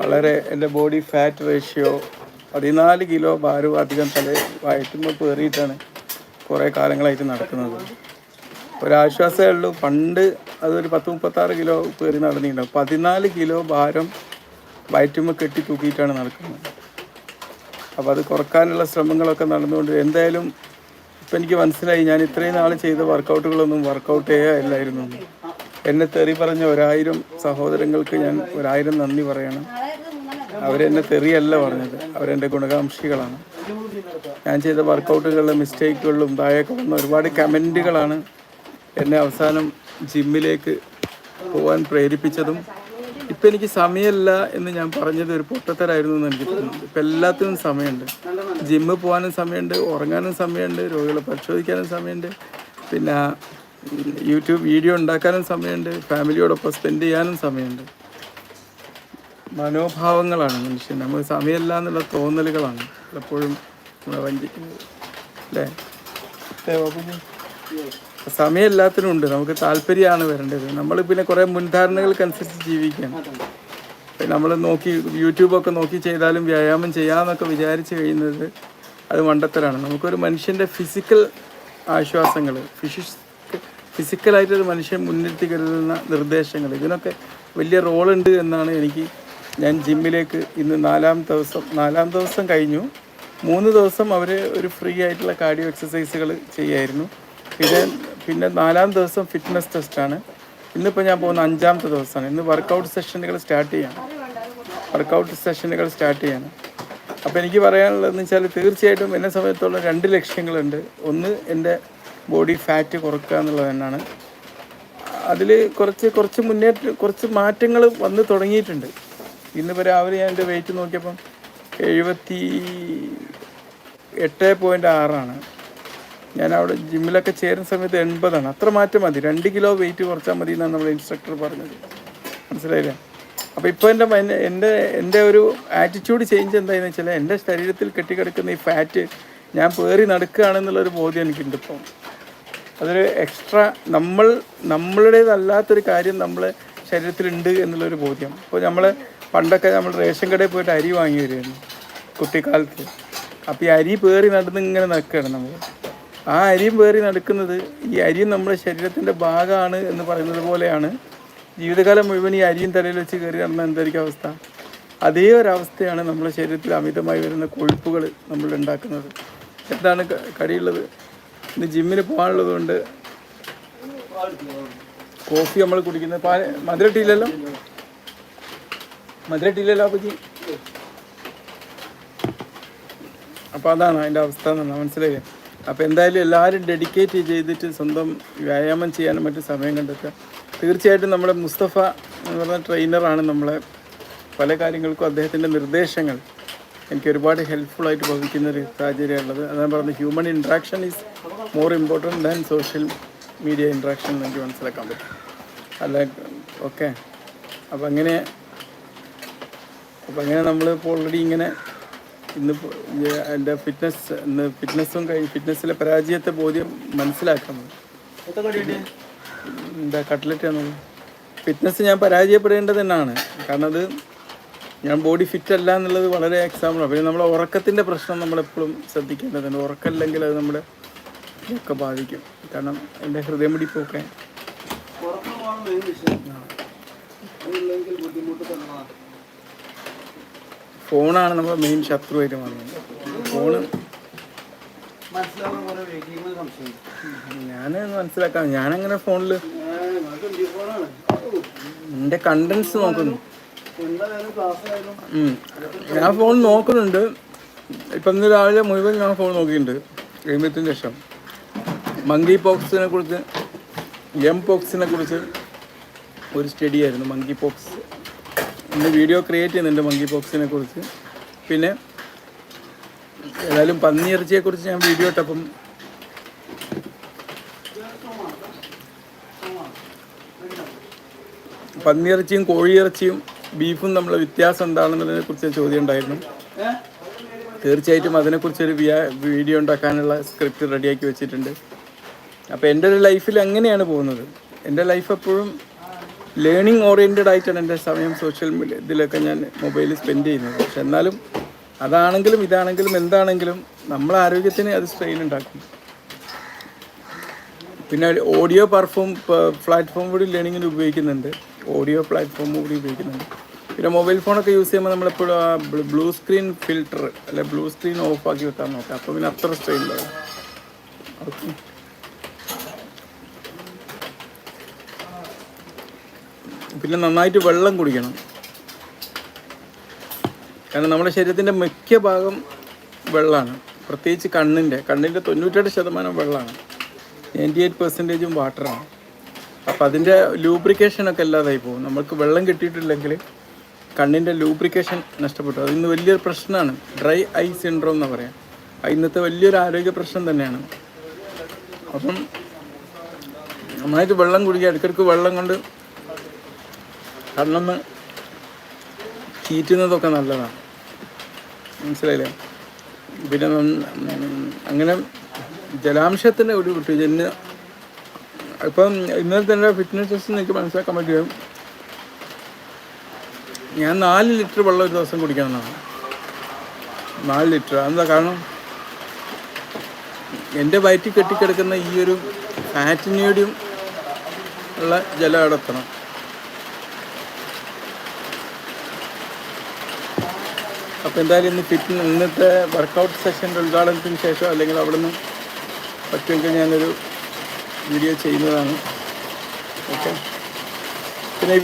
വളരെ എന്റെ body fat ratio പതിനാല് കിലോ ഭാരവും അധികം തല വയറ്റുമ്പോൾ കയറിയിട്ടാണ് കുറേ കാലങ്ങളായിട്ട് നടക്കുന്നത്. ഒരാശ്വാസമേ ഉള്ളൂ. പണ്ട് അതൊരു പത്ത് മുപ്പത്താറ് കിലോ കയറി നടന്നിട്ടുണ്ടാവും. പതിനാല് കിലോ ഭാരം വയറ്റുമ്പോൾ കെട്ടി തൂക്കിയിട്ടാണ് നടക്കുന്നത്. അപ്പോൾ അത് കുറക്കാനുള്ള ശ്രമങ്ങളൊക്കെ നടന്നുകൊണ്ട് എന്തായാലും ഇപ്പം എനിക്ക് മനസ്സിലായി. ഞാൻ ഇത്രയും നാൾ ചെയ്ത വർക്കൗട്ടുകളൊന്നും വർക്കൗട്ടേ അല്ലായിരുന്നു. എന്ന്. തെറി പറഞ്ഞ ഒരായിരം സഹോദരങ്ങൾക്ക് ഞാൻ ഒരായിരം നന്ദി പറയണം. അവരെന്നെ തെറിയല്ല പറഞ്ഞത്. അവരെന്റെ ഗുണകാംക്ഷികളാണ്. ഞാൻ ചെയ്ത വർക്കൗട്ടുകളിലെ മിസ്റ്റേക്കുകളിലും താഴേക്ക് വന്ന ഒരുപാട് കമന്റുകളാണ് എന്നെ അവസാനം ജിമ്മിലേക്ക് പോകാൻ പ്രേരിപ്പിച്ചതും ഇപ്പം എനിക്ക് സമയമില്ല എന്ന് ഞാൻ പറഞ്ഞത് ഒരു പൊട്ടത്തരായിരുന്നു എന്ന് എനിക്ക് തോന്നുന്നു. ഇപ്പം എല്ലാത്തിനും സമയമുണ്ട്. ജിമ്മിൽ പോകാനും സമയമുണ്ട് ഉറങ്ങാനും സമയമുണ്ട് രോഗികളെ പരിശോധിക്കാനും സമയമുണ്ട്. പിന്നെ യൂട്യൂബ് വീഡിയോ ഉണ്ടാക്കാനും സമയമുണ്ട്. ഫാമിലിയോടൊപ്പം സ്പെൻഡ് ചെയ്യാനും സമയമുണ്ട്. മനോഭാവങ്ങളാണ് മനുഷ്യൻ. നമുക്ക് സമയമല്ല എന്നുള്ള തോന്നലുകളാണ് പലപ്പോഴും നമ്മളെ വഞ്ചിക്കുന്നത് അല്ലേ അല്ലേ ബാബുജി സമയം എല്ലാത്തിനും ഉണ്ട് നമുക്ക് താല്പര്യമാണ് വരേണ്ടത്. നമ്മൾ പിന്നെ കുറേ മുൻധാരണകൾക്കനുസരിച്ച് ജീവിക്കണം നമ്മൾ നോക്കി യൂട്യൂബൊക്കെ നോക്കി ചെയ്താലും വ്യായാമം ചെയ്യാമെന്നൊക്കെ വിചാരിച്ച് കഴിയുന്നത് അത് മണ്ടത്തരാണ്. നമുക്കൊരു മനുഷ്യന്റെ ഫിസിക്കൽ ആശ്വാസങ്ങൾ ഫിസിക്സ് ഫിസിക്കലായിട്ടൊരു മനുഷ്യൻ മുൻനിർത്തി കരുതുന്ന നിർദ്ദേശങ്ങൾ. ഇതിനൊക്കെ വലിയ റോളുണ്ട് എന്നാണ് എനിക്ക് ഞാൻ ജിമ്മിലേക്ക് ഇന്ന് നാലാം ദിവസം നാലാം ദിവസം കഴിഞ്ഞു. മൂന്ന് ദിവസം അവർ ഒരു ഫ്രീ ആയിട്ടുള്ള കാർഡിയോ എക്സസൈസുകൾ ചെയ്യായിരുന്നു. പിന്നെ പിന്നെ നാലാം ദിവസം ഫിറ്റ്നസ് ടെസ്റ്റാണ് ഇന്നിപ്പോൾ ഞാൻ പോകുന്ന അഞ്ചാമത്തെ ദിവസമാണ്. ഇന്ന് വർക്കൗട്ട് സെഷനുകൾ സ്റ്റാർട്ട് ചെയ്യാണ്. വർക്കൗട്ട് സെഷനുകൾ സ്റ്റാർട്ട് ചെയ്യാണ്. അപ്പോൾ എനിക്ക് പറയാനുള്ളതെന്ന് വെച്ചാൽ തീർച്ചയായിട്ടും എന്നെ സമയത്തുള്ള രണ്ട് ലക്ഷ്യങ്ങളുണ്ട്. ഒന്ന് എന്റെ ബോഡി ഫാറ്റ് കുറക്കുക എന്നുള്ളത് തന്നെയാണ്. അതിൽ കുറച്ച് കുറച്ച് മുന്നേറ്റം കുറച്ച് മാറ്റങ്ങൾ വന്ന് തുടങ്ങിയിട്ടുണ്ട്. ഇന്നിപ്പോൾ രാവിലെ ഞാൻ എന്റെ വെയിറ്റ് നോക്കിയപ്പം എഴുപത്തി എട്ട് പോയിന്റ് ആറാണ്. ഞാൻ അവിടെ ജിമ്മിലൊക്കെ ചേരുന്ന സമയത്ത് എൺപതാണ്. അത്ര മാറ്റം മതി. രണ്ട് കിലോ വെയിറ്റ് കുറച്ചാൽ മതി എന്നാണ് നമ്മുടെ ഇൻസ്ട്രക്ടർ പറഞ്ഞത്. മനസ്സിലായില്ലേ? അപ്പോൾ ഇപ്പോൾ എന്റെ എന്റെ എന്റെ ഒരു ആറ്റിറ്റ്യൂഡ് ചേഞ്ച് എന്തായെന്ന് വെച്ചാൽ എന്റെ ശരീരത്തിൽ കെട്ടിക്കിടക്കുന്ന ഈ ഫാറ്റ് ഞാൻ പേറി നടക്കുകയാണെന്നുള്ളൊരു ബോധ്യം എനിക്കുണ്ട് ഇപ്പോൾ അതൊരു എക്സ്ട്രാ നമ്മൾ നമ്മളുടേതല്ലാത്തൊരു കാര്യം നമ്മളെ ശരീരത്തിലുണ്ട് എന്നുള്ളൊരു ബോധ്യം. അപ്പോൾ നമ്മൾ പണ്ടൊക്കെ നമ്മൾ റേഷൻ കടയിൽ പോയിട്ട് അരി വാങ്ങി വരുമായിരുന്നു കുട്ടിക്കാലത്ത്. അപ്പോൾ ഈ അരി പേറി നടന്ന് ഇങ്ങനെ നടക്കുകയാണ് നമ്മൾ ആ അരിയും പേറി നടക്കുന്നത് ഈ അരിയും നമ്മുടെ ശരീരത്തിന്റെ ഭാഗമാണ് എന്ന് പറയുന്നത് പോലെയാണ്. ജീവിതകാലം മുഴുവൻ ഈ അരിയും തലയിൽ വെച്ച് കയറി നടന്ന എന്തായിരിക്കും അവസ്ഥ. അതേ ഒരവസ്ഥയാണ് നമ്മുടെ ശരീരത്തിൽ അമിതമായി വരുന്ന കൊഴുപ്പുകൾ നമ്മൾ ഉണ്ടാക്കുന്നത്. എന്താണ് കടിയുള്ളത്? ഇന്ന് ജിമ്മിൽ പോകാനുള്ളത് കൊണ്ട് കോഫി നമ്മൾ കുടിക്കുന്നത്. പാൽ മധുര ടീലല്ലോ മധുര ടീലല്ലോ അപ്പച്ചി? അപ്പോൾ അതാണ് അതിന്റെ അവസ്ഥ മനസ്സിലായി അപ്പോൾ എന്തായാലും എല്ലാവരും ഡെഡിക്കേറ്റ് ചെയ്തിട്ട് സ്വന്തം വ്യായാമം ചെയ്യാനും മറ്റു സമയം കണ്ടെത്തുക. തീർച്ചയായിട്ടും നമ്മുടെ മുസ്തഫ എന്ന് പറഞ്ഞ ട്രെയിനറാണ് നമ്മളെ പല കാര്യങ്ങൾക്കും അദ്ദേഹത്തിന്റെ നിർദ്ദേശങ്ങൾ എനിക്ക് ഒരുപാട് ഹെൽപ്ഫുള്ളായിട്ട് ഭവിക്കുന്ന ഒരു സാഹചര്യമുള്ളത് അതാണ് പറയുന്നത് human interaction is more important than social media interaction എന്ന് എനിക്ക് മനസ്സിലാക്കാൻ പറ്റും. അല്ല ഓക്കെ അപ്പം അങ്ങനെ അപ്പം അങ്ങനെ നമ്മൾ ഇപ്പോൾ ഓൾറെഡി ഇങ്ങനെ ഇന്ന് എന്റെ ഫിറ്റ്നസ് ഇന്ന് ഫിറ്റ്നസ്സും കഴിഞ്ഞ് ഫിറ്റ്നസ്സിലെ പരാജയത്തെ ബോധ്യം മനസ്സിലാക്കാൻ എന്താ കട്ട്ലറ്റ് ആണോ? ഫിറ്റ്നസ് ഞാൻ പരാജയപ്പെടേണ്ടത് തന്നെയാണ് കാരണം അത് ഞാൻ ബോഡി ഫിറ്റ് അല്ല എന്നുള്ളത് വളരെ എക്സാമ്പിളാണ് പിന്നെ നമ്മുടെ ഉറക്കത്തിന്റെ പ്രശ്നം നമ്മളെപ്പോഴും ശ്രദ്ധിക്കേണ്ടതുണ്ട്. ഉറക്കമില്ലെങ്കിൽ അത് നമ്മുടെ ഒക്കെ ബാധിക്കും. കാരണം എന്റെ ഹൃദയമിടിപ്പൊക്കെ ഫോണാണ് നമ്മുടെ മെയിൻ ശത്രുവായിട്ട് മാറുന്നത്. ഫോണ് ഞാൻ മനസ്സിലാക്കാം. ഞാനങ്ങനെ ഫോണിൽ എന്റെ കണ്ടൻസ് നോക്കുന്നു. ഞാൻ ഫോൺ നോക്കുന്നുണ്ട്. ഇപ്പം ഇന്ന് രാവിലെ മുഴുവൻ ഞാൻ ഫോൺ നോക്കിയിട്ടുണ്ട്. എഴുപത്തിന് ശേഷം മങ്കി പോക്സിനെ കുറിച്ച് എം പോക്സിനെ കുറിച്ച് ഒരു സ്റ്റഡി ആയിരുന്നു മങ്കി പോക്സ് ഇന്ന് വീഡിയോ ക്രിയേറ്റ് ചെയ്യുന്നുണ്ട് മങ്കി പോക്സിനെ കുറിച്ച് പിന്നെ ഏതായാലും പന്നിയിറച്ചിയെ കുറിച്ച് ഞാൻ വീഡിയോ ഇട്ടപ്പം പന്നിയിറച്ചിയും കോഴിയിറച്ചിയും ബീഫും തമ്മിലുള്ള വ്യത്യാസം എന്താണെന്നുള്ളതിനെ കുറിച്ച് ചോദ്യം ഉണ്ടായിരുന്നു. തീർച്ചയായിട്ടും അതിനെക്കുറിച്ചൊരു ഒരു വീഡിയോ ഉണ്ടാക്കാനുള്ള സ്ക്രിപ്റ്റ് റെഡിയാക്കി വെച്ചിട്ടുണ്ട്. അപ്പോൾ എന്റെ ഒരു ലൈഫിൽ എങ്ങനെയാണ് പോകുന്നത്. എന്റെ ലൈഫ് എപ്പോഴും ലേണിംഗ് ഓറിയന്റഡ് ആയിട്ടാണ് എന്റെ സമയം സോഷ്യൽ മീഡിയ ഇതിലൊക്കെ ഞാൻ മൊബൈലിൽ സ്പെൻഡ് ചെയ്യുന്നത്. പക്ഷെ എന്നാലും അതാണെങ്കിലും ഇതാണെങ്കിലും എന്താണെങ്കിലും നമ്മളെ ആരോഗ്യത്തിന് അത് സ്ട്രെയിൻ ഉണ്ടാക്കും. പിന്നെ ഓഡിയോ പെർഫോം പ്ലാറ്റ്ഫോം കൂടി ലേണിങ്ങിന് ഉപയോഗിക്കുന്നുണ്ട്. ഓഡിയോ പ്ലാറ്റ്ഫോം കൂടി ഉപയോഗിക്കുന്നുണ്ട്. പിന്നെ മൊബൈൽ ഫോണൊക്കെ യൂസ് ചെയ്യുമ്പോൾ നമ്മളെപ്പോഴും ആ ബ്ലൂ സ്ക്രീൻ ഫിൽറ്റർ അല്ലെ ബ്ലൂ സ്ക്രീൻ ഓഫ് ആക്കി വെക്കാൻ നോക്കാം അപ്പോൾ പിന്നെ അത്ര സ്ട്രെയിൻ ഉണ്ടാവും പിന്നെ നന്നായിട്ട് വെള്ളം കുടിക്കണം. കാരണം നമ്മുടെ ശരീരത്തിന്റെ മിക്ക ഭാഗം വെള്ളമാണ് പ്രത്യേകിച്ച് കണ്ണിന്റെ. കണ്ണിന്റെ തൊണ്ണൂറ്റെട്ട് ശതമാനം വെള്ളമാണ് നയന്റി എയ്റ്റ് പെർസെന്റേജും വാട്ടറാണ്. അപ്പോൾ അതിന്റെ ലൂബ്രിക്കേഷനൊക്കെ ഇല്ലാതായി പോകും. നമുക്ക് വെള്ളം കിട്ടിയിട്ടില്ലെങ്കിൽ കണ്ണിന്റെ ലൂബ്രിക്കേഷൻ നഷ്ടപ്പെട്ടു. അത് ഇന്ന് വലിയൊരു പ്രശ്നമാണ്. ഡ്രൈ ഐ സിൻഡ്രോം എന്ന് പറയാം. ഇന്നത്തെ വലിയൊരു ആരോഗ്യ പ്രശ്നം തന്നെയാണ്. അപ്പം നന്നായിട്ട് വെള്ളം കുടിക്കുക. ഇടയ്ക്കിടയ്ക്ക് വെള്ളം കൊണ്ട് കണ്ണൊന്ന് ചീറ്റുന്നതൊക്കെ നല്ലതാണ് മനസ്സിലായില്ലേ? പിന്നെ അങ്ങനെ ജലാംശത്തിന്റെ ഒരു കുട്ടി ജന്യ ഇപ്പം ഇന്നലെ തന്നെ ഫിറ്റ്നസ് ടെസ്റ്റ് എനിക്ക് മനസ്സിലാക്കാൻ പറ്റും ഞാൻ നാല് ലിറ്റർ വെള്ളം ഒരു ദിവസം കുടിക്കണമെന്നാണ് നാല് ലിറ്റർ. എന്താ കാരണം? എന്റെ വയറ്റിൽ കെട്ടിക്കിടക്കുന്ന ഈ ഒരു ഫാറ്റിനോടും ഉള്ള ജലം അടത്തണം അപ്പം അപ്പോൾ എന്തായാലും ഇന്ന് ഫിറ്റ് ഇന്നത്തെ വർക്കൗട്ട് സെഷന്റെ ഉദ്ഘാടനത്തിന് ശേഷം അല്ലെങ്കിൽ അവിടെ നിന്ന് പറ്റുമെങ്കിൽ ഞാനൊരു വീഡിയോ ചെയ്യുന്നതാണ്. ഓക്കെ? പിന്നെ